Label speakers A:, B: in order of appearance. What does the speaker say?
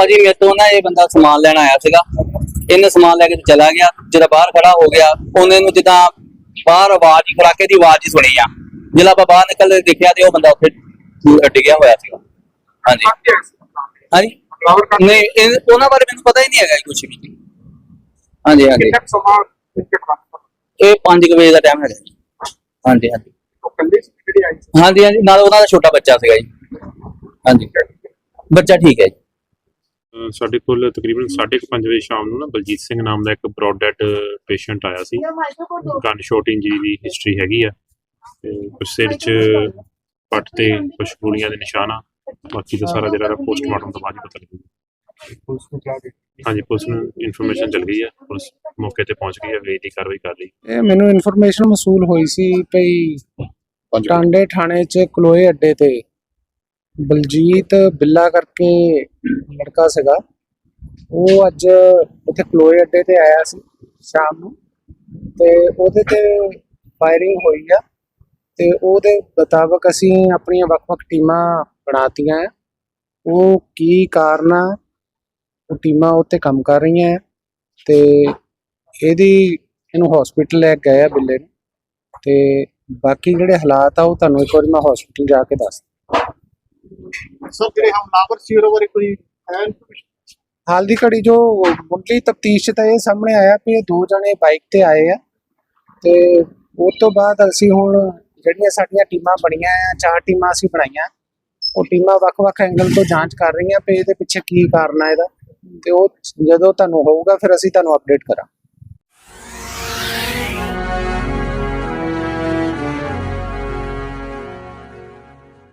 A: ਭਾਜੀ ਮੇਰੇ ਤੋਂ ਨਾ ਇਹ ਬੰਦਾ ਸਮਾਨ ਲੈਣ ਆਇਆ ਸੀਗਾ। ਇਹਨੇ ਸਮਾਨ ਲੈ ਕੇ ਚਲਾ ਗਿਆ। ਜਦੋਂ ਬਾਹਰ ਖੜਾ ਹੋ ਗਿਆ ਉਹਨੇ ਨੂੰ ਜਿੱਦਾਂ ਬਾਹਰ ਆਵਾਜ਼ ਹੀ ਖੜਾਕੇ ਦੀ ਆਵਾਜ਼ ਹੀ ਸੁਣੀ ਆ। ਜਦੋਂ ਆਪਾਂ ਬਾਹਰ ਨਿਕਲਦੇ ਦੇਖਿਆ ਤੇ ਉਹ ਬੰਦਾ ਉੱਥੇ ਡਿੱਗਿਆ ਹੋਇਆ ਸੀਗਾ। ਹਾਂਜੀ। ਹਾਂਜੀ। ਨਹੀਂ ਇਹ- ਉਹਨਾਂ ਬਾਰੇ ਮੈਨੂੰ ਪਤਾ ਹੀ ਨਹੀਂ ਹੈਗਾ ਕੁਝ ਵੀ। ਹਾਂਜੀ ਹਾਂਜੀ। ਇਹ 5 ਵਜੇ ਦਾ ਟਾਈਮ ਹੈਗਾ। ਹਾਂਜੀ ਹਾਂਜੀ। ਹਾਂਜੀ ਹਾਂਜੀ। ਨਾਲ ਉਹਨਾਂ ਦਾ ਛੋਟਾ ਬੱਚਾ ਸੀਗਾ ਜੀ। ਹਾਂਜੀ। ਬੱਚਾ ਠੀਕ ਹੈ ਜੀ।
B: ਸਾਡੇ ਕੋਲ ਤਕਰੀਬਨ 5:30 ਵਜੇ ਸ਼ਾਮ ਨੂੰ ਨਾ ਬਲਜੀਤ ਸਿੰਘ ਨਾਮ ਦਾ ਇੱਕ ਬ੍ਰੌਡ ਡੈਡ ਪੇਸ਼ੈਂਟ ਆਇਆ ਸੀ। ਗਨ ਸ਼ਾਟ ਇੰਜਰੀ ਦੀ ਹਿਸਟਰੀ ਹੈਗੀ ਆ। ਤੇ ਕੁਛ ਸਿਰ 'ਚ ਪੱਟ ਤੇ ਕੁਝ ਗੋਲੀਆਂ ਦੇ ਨਿਸ਼ਾਨ ਆ। ਬਾਕੀ ਦਾ ਸਾਰਾ ਜਿਹੜਾ ਪੋਸਟਮਾਰਟਮ ਤੋਂ ਬਾਅਦ ਹੀ ਪਤਾ ਲੱਗੂਗਾ।
C: ਪੁਲਿਸ ਨੂੰ ਕਿਹਾ ਕਿ
B: ਹਾਂਜੀ ਪੁਲਿਸ ਨੂੰ ਇਨਫੋਰਮੇਸ਼ਨ ਚੱਲ ਗਈ ਹੈ ਪੁਲਿਸ ਮੌਕੇ ਤੇ ਪਹੁੰਚ ਗਈ ਹੈ ਵੇਦੀ ਕਾਰਵਾਈ ਕਰ ਰਹੀ।
D: ਇਹ ਮੈਨੂੰ ਇਨਫੋਰਮੇਸ਼ਨ ਮਸੂਲ ਹੋਈ ਸੀ ਭਈ ਟਾਂਡੇ ਥਾਣੇ 'ਚ ਕਲੋਏ ਅੱਡੇ ਤੇ ਬਲਜੀਤ ਬਿੱਲਾ ਕਰਕੇ ਲੜਕਾ ਸੀਗਾ, ਉਹ ਅੱਜ ਉੱਥੇ ਕਲੋਏ ਅੱਡੇ ਤੇ ਆਇਆ ਸੀ ਸ਼ਾਮ ਨੂੰ ਤੇ ਉਹਦੇ ਤੇ ਫਾਇਰਿੰਗ ਹੋਈ ਆ ਤੇ ਉਹਦੇ ਮੁਤਾਬਕ ਅਸੀਂ ਆਪਣੀਆਂ ਵੱਖ-ਵੱਖ ਟੀਮਾਂ ਬਣਾਤੀਆਂ ਹੈ। ਉਹ ਕੀ ਕਾਰਨ ਆ, ਉਹ ਟੀਮਾਂ ਉੱਤੇ ਕੰਮ ਕਰ ਰਹੀਆਂ ਤੇ ਇਹਦੀ ਇਹਨੂੰ ਹਸਪੀਟਲ ਲੈ ਕੇ ਗਏ ਆ ਬਿੱਲੇ ਨੂੰ ਤੇ ਬਾਕੀ ਜਿਹੜੇ ਹਾਲਾਤ ਆ ਉਹ ਤੁਹਾਨੂੰ ਇੱਕ ਵਾਰੀ ਮੈਂ ਹਸਪੀਟਲ ਜਾ ਕੇ ਦੱਸ
C: ਸਰ ਜਿਹੜੇ ਹਮਲਾਵਰ ਸੀ, ਉਹਦੇ ਬਾਰੇ ਕੋਈ
D: ਹਾਲ ਦੀ ਘੜੀ ਜੋ ਮੁੱਢਲੀ ਤਫਤੀਸ਼ ਤਾਂ ਇਹ ਸਾਹਮਣੇ ਆਇਆ ਵੀ ਇਹ ਦੋ ਜਣੇ ਬਾਈਕ ਤੇ ਆਏ ਆ ਤੇ ਉਸ ਤੋਂ ਬਾਅਦ ਅਸੀਂ ਹੁਣ ਜਿਹੜੀਆਂ ਸਾਡੀਆਂ ਟੀਮਾਂ ਬਣੀਆਂ ਆ, ਚਾਰ ਟੀਮਾਂ ਅਸੀਂ ਬਣਾਈਆਂ। ਉਹ ਟੀਮਾਂ ਵੱਖ-ਵੱਖ ਐਂਗਲ ਤੋਂ ਜਾਂਚ ਕਰ ਰਹੀਆਂ ਵੀ ਇਹਦੇ ਪਿੱਛੇ ਕੀ ਕਾਰਨ ਆ ਇਹਦਾ। ਤੇ ਉਹ ਜਦੋਂ ਤੁਹਾਨੂੰ ਹੋਊਗਾ, ਫਿਰ ਅਸੀਂ ਤੁਹਾਨੂੰ ਅਪਡੇਟ ਕਰਾਂ